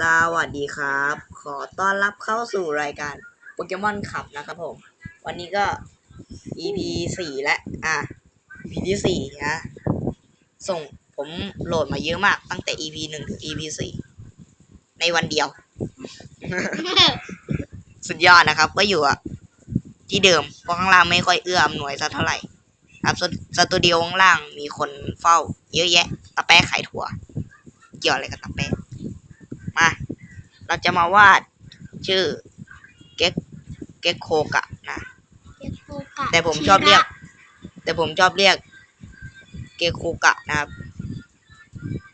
สวัสดีครับ ขอต้อนรับเข้าสู่รายการโปเกมอนขับนะครับผม วันนี้ก็ EP สี่และอะ EP ที่สี่นะส่งผมโหลดมาเยอะมากตั้งแต่ EP หนึ่งถึง EP สี่ในวันเดียว สุดยอดนะครับ ก็อยู่อะที่เดิมเพราะข้างล่างไม่ค่อยเอื้ออำนวยสักเท่าไหร่ครับสตูดิโอข้างล่างมีคนเฝ้า เยอะแยะตะแป๊ะขายถั่ว เกี่ยวอะไรกับตะแป๊ะ เราจะมาวาดชื่อเก็กเก็กโคกะนะแต่ผมชอบเรียก แต่ผมชอบเรียก เกโคกะนะครับ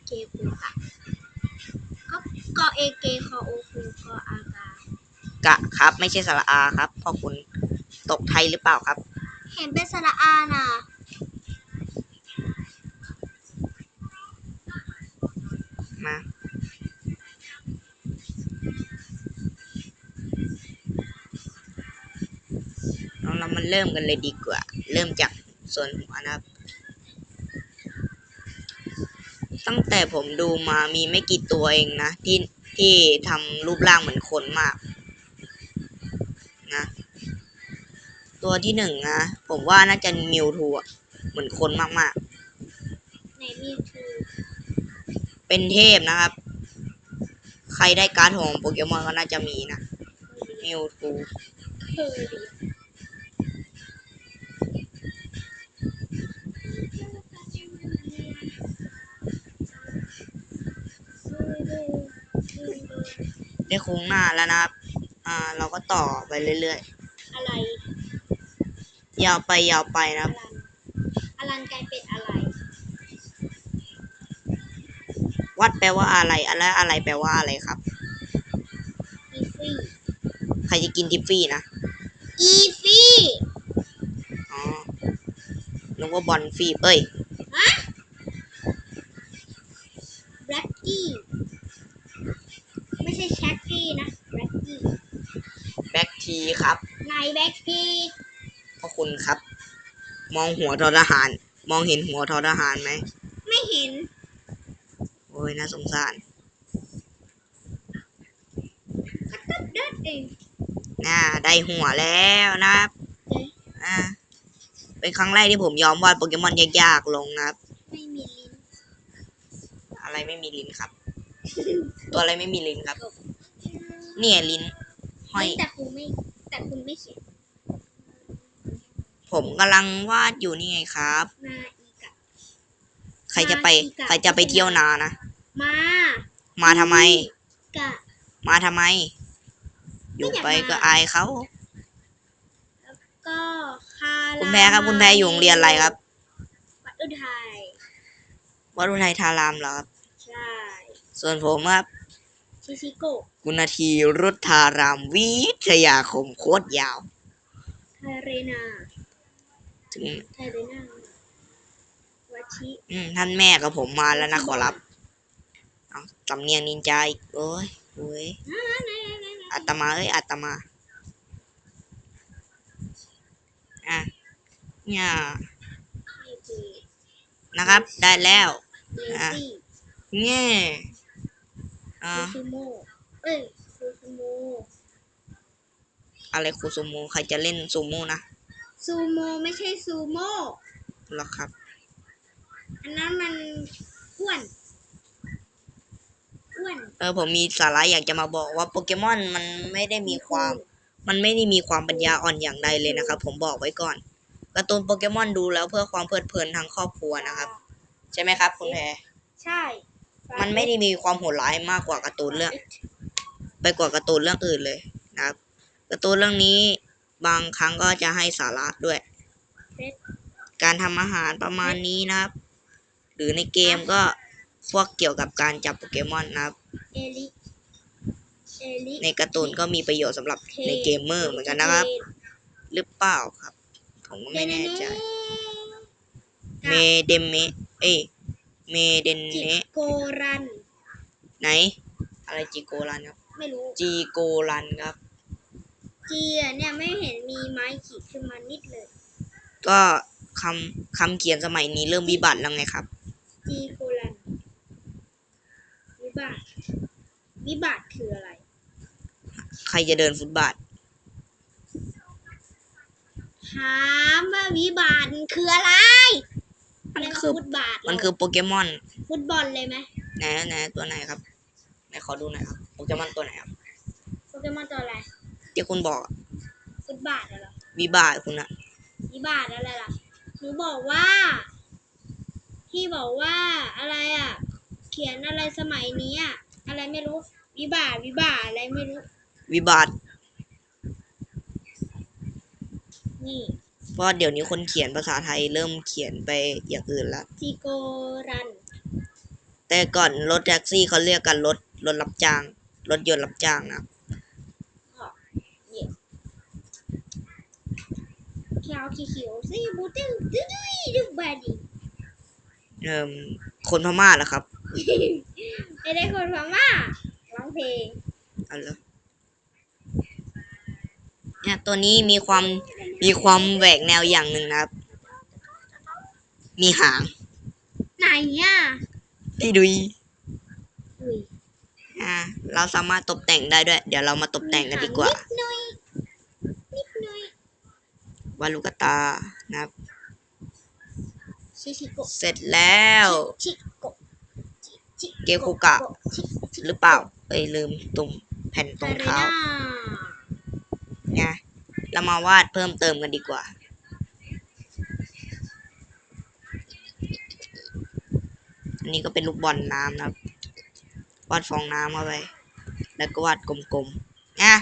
เกคูกะก็กอเอเกคอโอคูกออากากะครับ ไม่ใช่สระอาครับพ่อคุณตกไทยหรือเปล่าครับ เห็นเป็นสระอาน่ะ เราเรามันเริ่มกันเลยดีกว่า เริ่มจากส่วนหัวนะครับ ตั้งแต่ผมดูมามีไม่กี่ตัวเองนะที่ที่ทำรูปร่างเหมือนคนมากนะตัวที่หนึ่งนะผมว่าน่าจะมิวทูอะเหมือนคนมากไหนมีทูๆเป็นเทพนะครับ ใครได้การ์ดของโปเกมอนก็น่าจะมีนะมิวทู ไรได้โค้งหน้าแล้วนะครับ อ่า เราก็ต่อไปเรื่อยๆยาวไปยาวไปนะอครับลันอลันกลายเป็นอะไรวัดแปลว่าอะไรอะไรอะไรแปลว่าอะไรครับ อีฟี่ใครจะกินทิฟฟี่นะ อีฟี่อ๋อนึกว่าบอลฟีเอ้ย แบ็กทีครับนายแบล็กกี้พระคุณครับ มองหัวทอทหาร มองเห็นหัวทอทหารไหม ไม่เห็น โอ้ยน่าสงสารก็ตัดเดินเองน่าได้หัวแล้วนะครับเอ๊ะอ่าเป็นครั้งแรกที่ผมยอมวาดโปเกมอนยากๆลงนะครับ ไม่มีลิ้น อะไรไม่มีลิ้นครับ ตัวอะไรไม่มีลิ้นครับ เนี่ยลิ้น ห้อย แต่คุณไม่แต่คุณไม่เขียนผมกำลังวาดอยู่นี่ไงครับนาอีกะใครจะไปมาอีกอะใครจะไปเที่ยวนานะ มามาทำไม กะ มาทำไม อยู่ไปก็อายเขาก็คาคุณแพ้ครับ คุณแพ้อยู่โรงเรียนอะไรครับวัดอุทัยวัดอุทัยธารามเหรอครับ ใช่ ส่วนผมครับ ชิชิโกะกุณทีรุทธารามวิทยาคมโคตรยาว ไทเรนาถึง ไทเรนาวัชิอืมท่านแม่กับผมมาแล้วนะขอรับเอาสำเนียงนินจาอีกโอ้ยโอ้ยอ่าไหนไหนไหนไหนอาตมาเอ้ยอาตมา อะเนี่ยไม่เจอนะครับ ได้แล้ว เลซี่เงี้ย อ่าคูซูโมเอ้ยคูซูโมอะไรคูซูโมใครจะเล่นซูโม่นะซูโมไม่ใช่ซูโม่หรอครับ อันนั้นมันอ้วนอ้วนเออผมมีสาระอยากจะมาบอกว่าโปเกมอนมันไม่ได้มีความ มันไม่ได้มีความปัญญาอ่อนอย่างใดเลยนะครับ ผมบอกไว้ก่อนการ์ตูนโปเกมอนดูแล้วเพื่อความเพลิดเพลินทางครอบครัวนะครับ ใช่ไหมครับ คุณแพรใช่ มันไม่ได้มีความโหดร้ายมากกว่าการ์ตูนเรื่อง ไปกว่าการ์ตูนเรื่องอื่นเลยนะครับการ์ตูนเรื่องนี้บางครั้งก็จะให้สาระด้วย การทำอาหารประมาณนี้นะครับ หรือในเกมก็พวกเกี่ยวกับการจับโปเกมอนนะครับเอลิเอลิในการ์ตูนก็มีประโยชน์สำหรับในเกมเมอร์เหมือนกันนะครับ หรือเปล่าครับ ผมก็ไม่แน่ใจ เมเดเมเอย เมเดนจิเนะโกรัน ไหน อะไรจีโกรันครับ ไม่รู้ จีโกรันครับ จีอะเนี่ยไม่เห็นมีไม้ขีดขึ้นมานิดเลย ก็คำคำเขียนสมัยนี้เริ่มวิบัติแล้วไงครับ จีโกรัน วิบากวิบัติคืออะไร ใครจะเดินฟุตบาท ถามว่าวิบัติคืออะไร มันคือฟุตบาทมันคือโปเกมอน ฟุตบอลเลยไหมไหนไหนตัวไหนครับไหนขอดูหน่อยครับโปเกมอนตัวไหนครับโปเกมอนตัวอะไรที่คุณบอกอะฟุตบาทเหรอวิบาทคุณอะวิบาทอะไรล่ะหนูบอกว่า ที่บอกว่าอะไรอะ เขียนอะไรสมัยนี้อะอะไรไม่รู้ วิบาทวิบาทอะไรไม่รู้ วิบาทนี่ เพราะเดี๋ยวนี้คนเขียนภาษาไทยเริ่มเขียนไปอย่างอื่นละจิโกรัน แต่ก่อนรถแท็กซี่เขาเรียกกันรถรถรับจ้าง รถยนต์รับจ้างนะครับเขียวเขียวสิบูตึ้งตึ้งดึกบาดีเอ่มคนพม่าเหรอครับ ไม่ได้คนพม่าร้องเพลง เอาเหรอ เนี่ยตัวนี้มีความมีความแหวกแนวอย่างหนึ่งนะครับ มีหาง ไหนอะนี่ดูอุ้ยอ่า เราสามารถตกแต่งได้ด้วย เดี๋ยวเรามาตกแต่งกันดีกว่า นิดหน่อยนิดหน่อยวาดลูกตานะครับ ชิชิโกะเสร็จแล้ว ชิโกะชิเกคุกะ ชิชิหรือเปล่า เอ้ยลืมตุ่มแผ่นตรงเท้า อะไรนะไง เรามาวาดเพิ่มเติมกันดีกว่า อันนี้ก็เป็นลูกบอลน้ำนะครับ วาดฟองน้ำเข้าไป แล้วก็วาดกลมๆนะ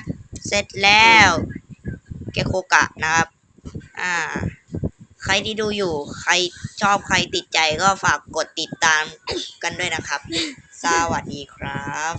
เสร็จแล้วเกโคกะนะครับ อ่า ใครที่ดูอยู่ ใครชอบใครติดใจก็ฝากกดติดตามกันด้วยนะครับ สวัสดีครับ